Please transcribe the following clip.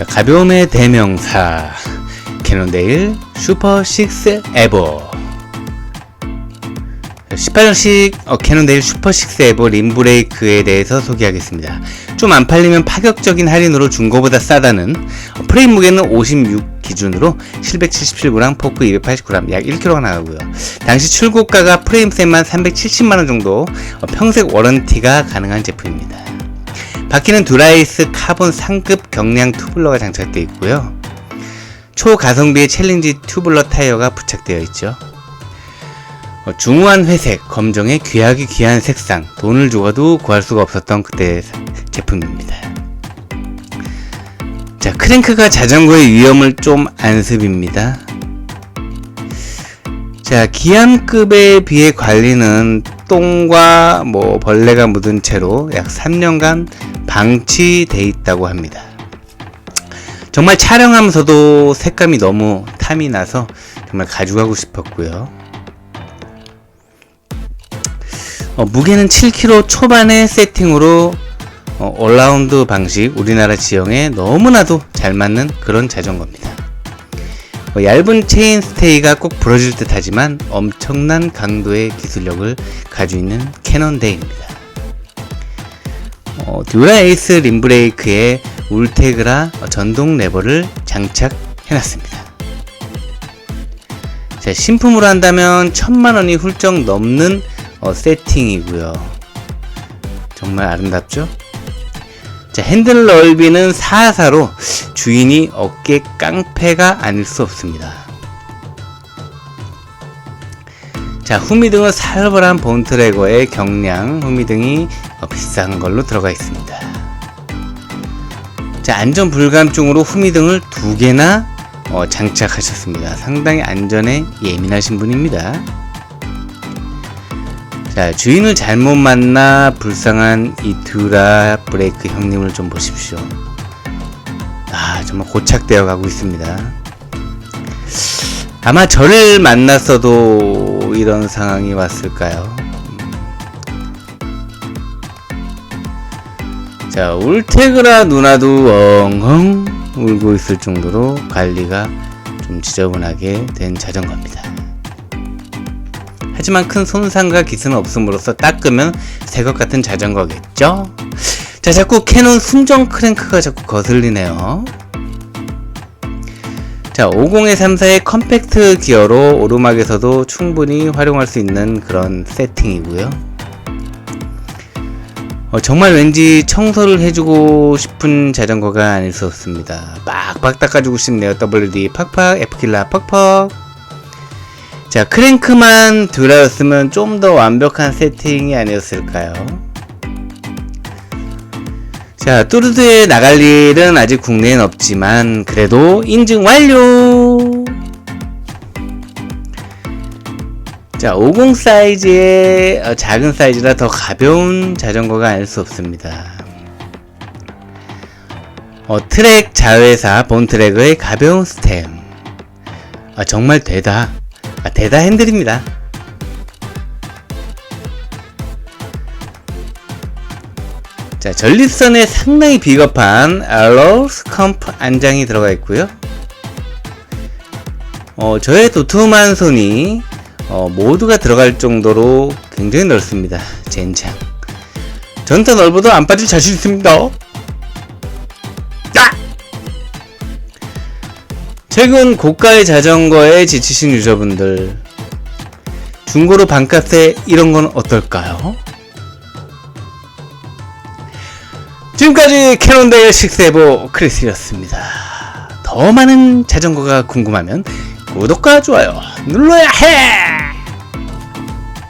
자, 가벼움의 대명사 캐논데일 슈퍼 6 에버 18년식 어, 캐논데일 슈퍼 6 에버 림브레이크에 대해서 소개하겠습니다. 좀 안 팔리면 파격적인 할인으로 중고보다 싸다는 어, 프레임 무게는 56 기준으로 777g, 포크 289g, 약 1kg가 나가고요. 당시 출고가가 프레임셋만 370만원 정도 어, 평색 워런티가 가능한 제품입니다. 바퀴는 드라이스 카본 상급 경량 투블러가 장착되어 있고요. 초가성비의 챌린지 튜블러 타이어가 부착되어 있죠. 어, 중후한 회색, 검정의 귀하기 귀한 색상, 돈을 주고도 구할 수가 없었던 그때 제품입니다. 자, 크랭크가 자전거의 위험을 좀 안습입니다. 자, 기암급에 비해 관리는 똥과 뭐 벌레가 묻은 채로 약 3년간 방치돼 있다고 합니다. 정말 촬영하면서도 색감이 너무 탐이 나서 정말 가져가고 싶었고요. 어, 무게는 7kg 초반의 세팅으로 어, 올라운드 방식 우리나라 지형에 너무나도 잘 맞는 그런 자전거입니다. 어, 얇은 체인 스테이가 꼭 부러질 듯 하지만 엄청난 강도의 기술력을 가지고 있는 캐논데이입니다. 어, 듀라 에이스 림브레이크에 울테그라 전동 레버를 장착해놨습니다. 자, 신품으로 한다면 천만원이 훌쩍 넘는 어, 세팅이고요. 정말 아름답죠? 자, 핸들 넓이는 4사로 주인이 어깨 깡패가 아닐 수 없습니다. 자, 후미등은 살벌한 본트레거의 경량 후미등이 어, 비싼 걸로 들어가 있습니다. 자, 안전 불감증으로 후미등을 두 개나 어, 장착하셨습니다. 상당히 안전에 예민하신 분입니다. 자, 주인을 잘못 만나 불쌍한 이 듀라 브레이크 형님을 좀 보십시오. 아, 정말 고착되어 가고 있습니다. 아마 저를 만났어도 이런 상황이 왔을까요? 자, 울테그라 누나도 엉엉 울고 있을 정도로 관리가 좀 지저분하게 된 자전거입니다. 하지만 큰 손상과 기스는 없음으로써 닦으면 새 것 같은 자전거겠죠? 자, 자꾸 캐논 순정 크랭크가 자꾸 거슬리네요. 자, 50의 34의 컴팩트 기어로 오르막에서도 충분히 활용할 수 있는 그런 세팅이고요. 어, 정말 왠지 청소를 해주고 싶은 자전거가 아닐 수 없습니다. 빡빡 닦아주고 싶네요. WD 팍팍, F킬라 팍팍. 자, 크랭크만 드라였으면 좀 더 완벽한 세팅이 아니었을까요? 자, 뚜르드에 나갈 일은 아직 국내엔 없지만, 그래도 인증 완료! 자, 50 사이즈의 어, 작은 사이즈라 더 가벼운 자전거가 아닐 수 없습니다. 어, 트랙 자회사 본트랙의 가벼운 스템. 아, 정말 되다. 아, 대다 핸들입니다. 자, 전립선에 상당히 비겁한 알로스 컴프 안장이 들어가 있고요. 어, 저의 도톰한 손이 어, 모두가 들어갈 정도로 굉장히 넓습니다. 젠장. 전터 넓어도 안 빠질 자신 있습니다. 아! 최근 고가의 자전거에 지치신 유저분들 중고로 반값에 이런 건 어떨까요? 지금까지 캐논데일 6세보 크리스였습니다. 더 많은 자전거가 궁금하면 구독과 좋아요 눌러야 해!